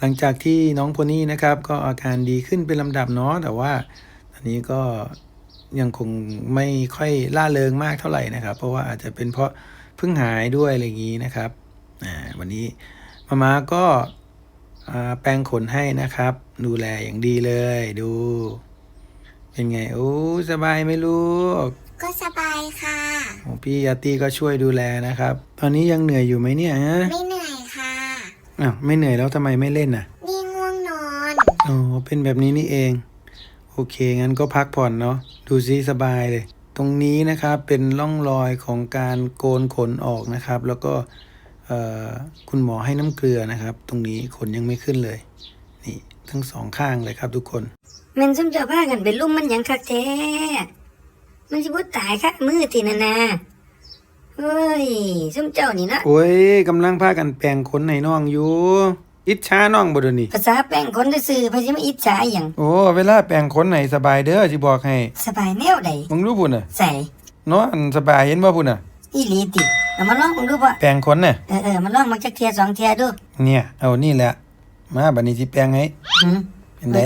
หลังจากที่น้องโพนี่นะครับ ก็อาการดีขึ้นเป็นลำดับเนาะแต่ว่าตอนนี้ก็ยังคงไม่ค่อยล่าเริงมากเท่าไหร่นะครับ เพราะว่าอาจจะเป็นเพราะเพิ่งหายด้วยอะไรอย่างนี้นะครับอ่าวันนี้มามาก็อ่าแปรงขนให้นะครับ ดูแลอย่างดีเลยดู เป็นไงโอ้สบายไหมลูก ก็สบายค่ะโอ้พี่ยาตี้ก็ช่วยดูแลนะครับ ตอนนี้ยังเหนื่อยอยู่ไหมเนี่ยฮะไม่เหนื่อยค่ะ อ้าวไม่เหนื่อยแล้วทำไมไม่เล่นอะ นี่ง่วงนอน อ๋อ เป็นแบบนี้นี่เอง โอเค งั้นก็พักผ่อนเนาะ ดูซิสบายเลย ตรงนี้นะครับเป็นร่องรอยของการโกนขนออกนะครับ แล้วก็เอ่อคุณหมอให้น้ำเกลือนะครับ ตรงนี้ขนยังไม่ขึ้นเลย นี่ทั้งสองข้างเลยครับทุกคน แม่นซุมเจ้าพากันไปลุ่มมันหยังคักแท้ มันสิบ่ตายคักมือตินานา เฮ้ยซุมเจ้านี่นะ โอ้ยกำลังพากันแปลงขนให้น้องอยู่ อิจฉาน้องบ่เดยวนี้ภาษาแป้งคนซื่อๆเพนสิมาอิจฉาอหยังโอ้เวลาแปลงขนให้สบายเด้อสิบอกให้สบายแนวใดมึงรู้พุ่นน่ะใส่นอนสบายเห็นบ่พุ่นน่ะ อีหลีติเอามาลองมึงดูบ่แปลงขนน่ะ เออเออมาลองมาจักเทียสองเทียดูเนี่ย เอานี่แหละ มาบัดนี้สิแปลงให้หืมเป็นได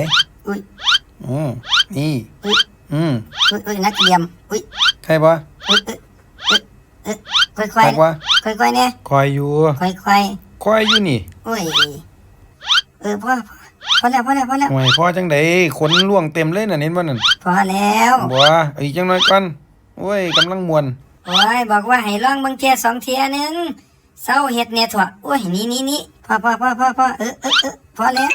อุ้ยอืมนี่ อุ้ยอืมอุ้ยอุ้ยนักเรียมอุ้ยใครบ่อุ้ยเอ้ยเอ้ย เอ้ยค่อยทักว่าๆค่อยๆเนี่ยคอยอยู่ค่อยคอยอยู่นี่ๆอุ้ยเออพอพอแล้วพอแล้วพอแล้วห่วยพ่อจังไดขนล่วงเต็มเลยน่ะเห็นบ่นั่นพอแล้วบ่เอาอีกจังน้อยก่อนโอ้ยกำลังม่วนโอ้ยบอกว่าให้ลองเบิ่งเทียสองเทียหนึงเศร้าเฮ็ดเนี่ยถั่วโอ้ยนี่นี่นี่พอพอพอพอพอเออเออเออพอแล้ว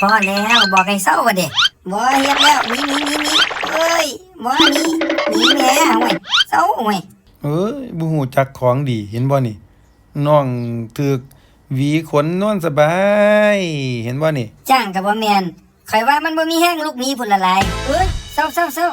พอแล้วบอกให้เศร้าว่ะเด็กบ่เฮ็ดแล้วนี่นี่นี่นี่เอ้ยบ่นี่นี่แหม่ห่วยเศร้าห่วย เอ้ยบ่ฮู้จักของดีเห็นบ่นี่น้องถึกหวีขนนอนสบาย เห็นบ่นี่ จ้างกับบ่แม่นข่อยว่ามันบ่มีแห้งลูกหนี้พุ่นละลายเอ้ยเศร้าเศร้าเศร้า